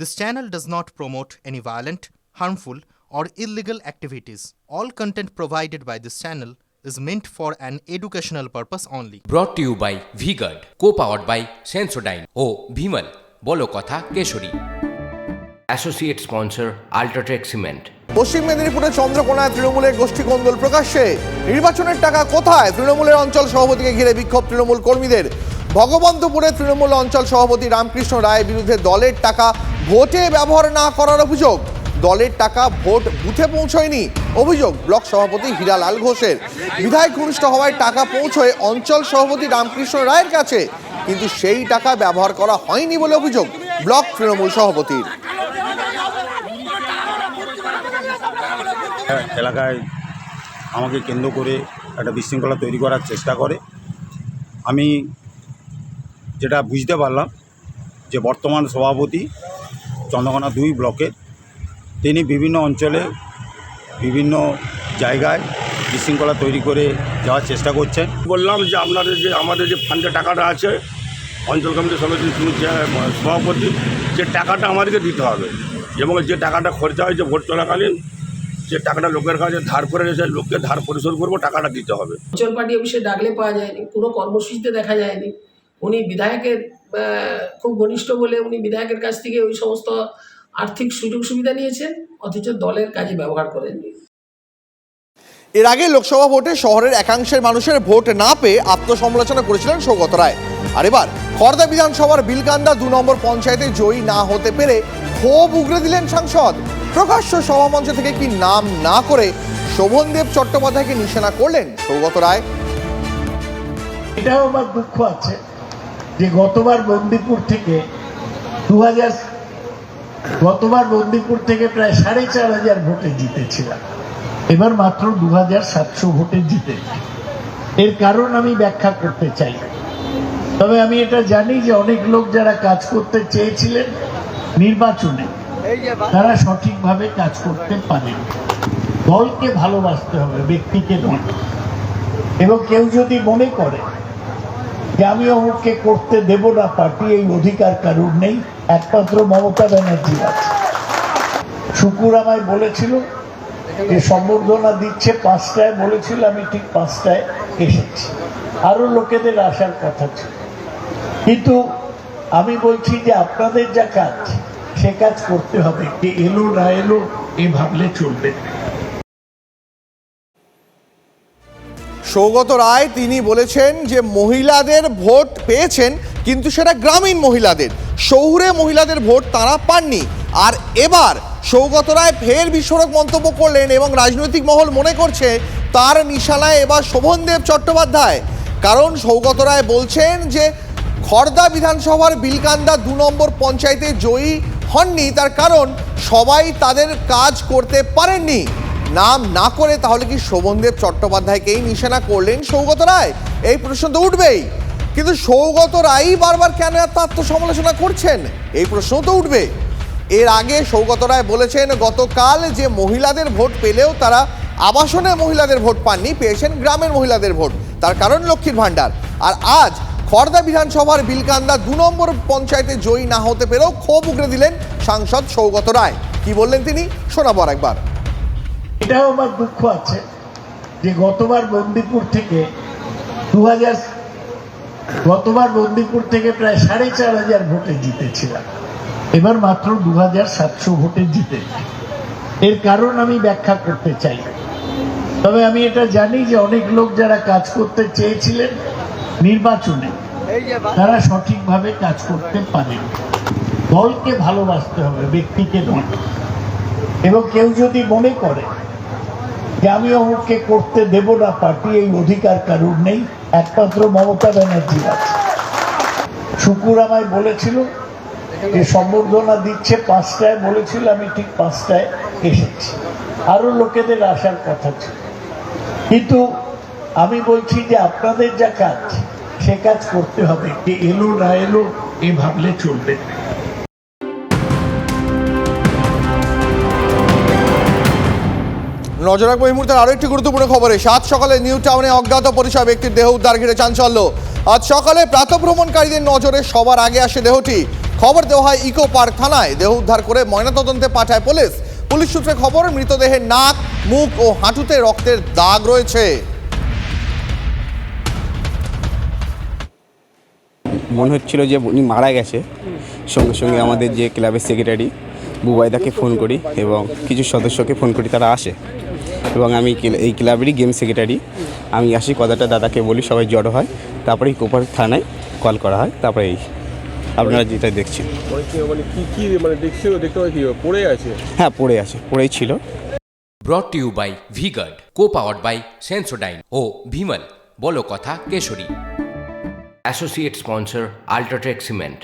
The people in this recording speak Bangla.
This channel does not promote any violent, harmful, or illegal activities. All content provided by this channel is meant for an educational purpose only. To you by V-Guard co powered by Sensodyne ও ভিমল বলো কথা Kesari associate sponsor UltraTech cement পশ্চিম মেদিনীপুরের চন্দ্রকোনায় তৃণমূলের গোষ্ঠী কোন্দল প্রকাশ্যে। নির্বাচনের টাকা কোথায়? তৃণমূলের অঞ্চল সভাপতিকে ঘিরে বিক্ষোভ তৃণমূল কর্মীদের। ভগবন্তপুরে তৃণমূল অঞ্চল সভাপতি রামকৃষ্ণ রায়ের বিরুদ্ধে দলের টাকা ভোটে ব্যবহার না করার অভিযোগ। দলের টাকা ভোট বুথে পৌঁছয়নি, অভিযোগ ব্লক সভাপতি হীরালাল ঘোষের। বিধায়ক ঘনিষ্ঠ হওয়ায় টাকা পৌঁছয় অঞ্চল সভাপতি রামকৃষ্ণ রায়ের কাছে, কিন্তু সেই টাকা ব্যবহার করা হয়নি বলে অভিযোগ ব্লক তৃণমূল সভাপতির। এলাকায় আমাকে কেন্দ্র করে একটা বিশৃঙ্খলা তৈরি করার চেষ্টা করে। আমি যেটা বুঝতে পারলাম যে বর্তমান সভাপতি চন্দ্রকোনা দুই ব্লকের তিনি বিভিন্ন অঞ্চলে বিভিন্ন জায়গায় বিশৃঙ্খলা তৈরি করে যাওয়ার চেষ্টা করছেন। বললাম যে আপনাদের যে আমাদের যে ফান্ডে টাকাটা আছে অঞ্চল কমিটি সমিতি তিনি সভাপতি যে টাকাটা আমাদেরকে দিতে হবে। এবং যে টাকাটা খরচা হয়েছে ভোট চলাকালীন যে টাকাটা লোকের কাছে ধার করে এসে লোককে ধার পরিশোধ করব টাকাটা দিতে হবে। অঞ্চল পার্টি অফিসে ডাকলে পাওয়া যায়নি কোনো কর্মসূচিতে দেখা যায়নি। উনি বিধায়কের খুব ঘনিষ্ঠ বলে উনি বিধায়কের কাছ থেকে ওই সমস্ত আর্থিক সুযোগ সুবিধা নিয়েছেন অথচ দলের কাজে ব্যবহার করেননি এর আগে লোকসভা ভোটে শহরের একাংশের মানুষের ভোট না পেয়ে আত্মসমালোচনা করেছিলেন সৌগত রায়। আর এবার খর্দা বিধানসভার বিলকান্দা দু নম্বর পঞ্চায়েতে জয়ী না হতে পেরে ক্ষোভ উগরে দিলেন সাংসদ। প্রকাশ্য সভামঞ্চ থেকে কি নাম না করে শোভনদেব চট্টোপাধ্যায়কে নিশানা করলেন সৌগত রায়? এটাও আমার দুঃখ আছে। যে গতবার বন্দিপুর থেকে দু হাজার গতবার বন্দিপুর থেকে প্রায় সাড়ে চার হাজার ভোটে জিতেছিলাম। এবার মাত্র দু হাজার সাতশো ভোটে জিতে এর কারণ আমি ব্যাখ্যা করতে চাই। তবে আমি এটা জানি যে অনেক লোক যারা কাজ করতে চেয়েছিলেন নির্বাচনে, তারা সঠিকভাবে কাজ করতে পারেন। দলকে ভালোবাসতে হবে, ব্যক্তিকে নয়। এবং কেউ যদি মনে করে যে আমি অমুককে করতে দেব না, পার্টি এই অধিকার কারুর নেই। একমাত্র মমতা ব্যানার্জি আছে। শুকুর আমায় বলেছিল যে সম্বর্ধনা দিচ্ছে পাঁচটায়, বলেছিল আমি ঠিক পাঁচটায় এসেছি। আরও লোকেদের আসার কথা ছিল। কিন্তু আমি বলছি যে আপনাদের যা কাজ, সে কাজ করতে হবে। যে এলো না এলো, এ ভাবলে চলবে। না সৌগত রায় তিনি বলেছেন যে মহিলাদের ভোট পেয়েছেন, কিন্তু সেটা গ্রামীণ মহিলাদের। শহুরে মহিলাদের ভোট তারা পাননি। আর এবার সৌগত রায় ফের বিস্ফোরক মন্তব্য করলেন এবং রাজনৈতিক মহল মনে করছে তার নিশানায় এবার শোভনদেব চট্টোপাধ্যায়। কারণ সৌগত রায় বলছেন যে খর্দা বিধানসভার বিলকান্দা দু নম্বর পঞ্চায়েতে জয়ী হননি, তার কারণ সবাই তাদের কাজ করতে পারেননি। নাম না করে তাহলে কি শোভনদেব চট্টোপাধ্যায়কেই নিশানা করলেন সৌগত রায়? এই প্রশ্ন তো উঠবেই। কিন্তু সৌগত রায়ই বারবার কেন এত আত্মসমালোচনা করছেন? এই প্রশ্ন তো উঠবে। এর আগে সৌগত রায় বলেছেন, গতকাল যে মহিলাদের ভোট পেলেও তারা আবাসনে মহিলাদের ভোট পাননি, পেয়েছেন গ্রামের মহিলাদের ভোট। তার কারণ লক্ষ্মীর ভাণ্ডার। আর আজ খর্দা বিধানসভার বিলকান্দা দু নম্বর পঞ্চায়েতে জয়ী না হতে পেরেও ক্ষোভ উগরে দিলেন সাংসদ সৌগত রায়। কি বললেন তিনি? শোনাবো আর একবার এটাও আমার দুঃখ আছে যে গতবার বন্দিপুর থেকে দু হাজার গতবার বন্দিপুর থেকে প্রায় সাড়ে চার হাজার ভোটে জিতেছিলাম। এবার মাত্র দু হাজার সাতশো ভোটে জিতে এর কারণ আমি ব্যাখ্যা করতে চাই। তবে আমি এটা জানি যে অনেক লোক যারা কাজ করতে চেয়েছিলেন নির্বাচনে তারা সঠিকভাবে কাজ করতে পারেন। দলকে ভালোবাসতে হবে ব্যক্তিকে নয়। এবং কেউ যদি মনে করে যে আমি অমুককে করতে দেব না, পার্টি এই অধিকার কারুর নেই। একমাত্র মমতা ব্যানার্জি আছে। শুকুর আমায় বলেছিল যে সম্বর্ধনা দিচ্ছে, পাঁচটায় বলেছিল, আমি ঠিক পাঁচটায় এসেছি। আরও লোকেদের আসার কথা ছিল। কিন্তু আমি বলছি যে আপনাদের যা কাজ, সে কাজ করতে হবে। যে এলো না এলো, এ ভাবলে চলবে। না নজর রাখব এই মুহূর্তে আরও একটি গুরুত্বপূর্ণ খবরে। সাত সকালে নিউ টাউনে অজ্ঞাত পরিচয় ব্যক্তির দেহ উদ্ধার ঘিরে চাঞ্চল্য। আজ সকালে প্রাতভ্রমণকারীদের নজরে সবার আগে আসে দেহটি। খবর দেওয়া হয় ইকো পার্ক থানায়। দেহ উদ্ধার করে ময়নাতদন্তে পাঠায় পুলিশ। পুলিশ সূত্রে খবর, মৃতদেহের নাক, মুখ ও হাঁটুতে রক্তের দাগ রয়েছে। মনে হচ্ছিল যে উনি মারা গেছে। সঙ্গে সঙ্গে আমাদের যে ক্লাবের সেক্রেটারি বুবাইদাকে ফোন করি এবং কিছু সদস্যকে ফোন করি, তারা আসে। এবং আমি এই ক্লাবেরই গেম সেক্রেটারি আমি আসি কথাটা দাদাকে বলি সবাই জড়ো হয়। তারপরে কোপার থানায় কল করা হয়। তারপরে এই আপনারা যেটা দেখছেন। মানে কি কি কি মানে দেখছিল দেখতে কি পড়ে আছে। হ্যাঁ পড়ে আছে পড়েই ছিল। Brought to you by V-Guard co powered by Sensodyne ও ভিমল বলো কথা Keshari. Associate sponsor UltraTech cement